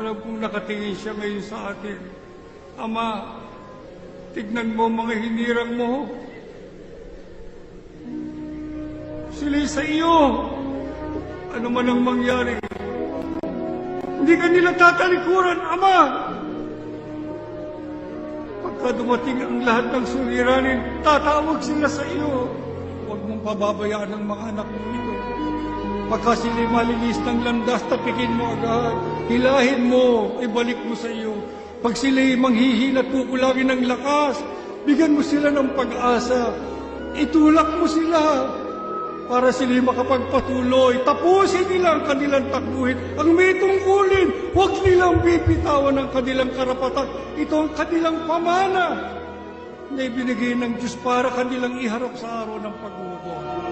Alam kong nakatingin siya ngayon sa atin. Ama, tignan mo mga hinirang mo. Sila'y sa iyo. Ano man ang mangyari. Hindi ka nila tatalikuran, Ama. Pagka dumating ang lahat ng suliranin, tatawag sila sa iyo. Huwag mong pababayaan ang mga anak mo ito. Pagka sila'y malinis ng landas, tapikin mo agad. Hilahin mo, ibalik mo sa iyo. Pag sila'y manghihina at kukulangin ng lakas, bigyan mo sila ng pag-asa. Itulak mo sila para sila'y makapagpatuloy. Tapusin nila ang kanilang takbuhin. Ang may tungkulin, huwag nilang bibitawan ang kanilang karapatan. Ito ang kanilang pamana na ibinigay ng Diyos para kanilang iharap sa araw ng paghukom.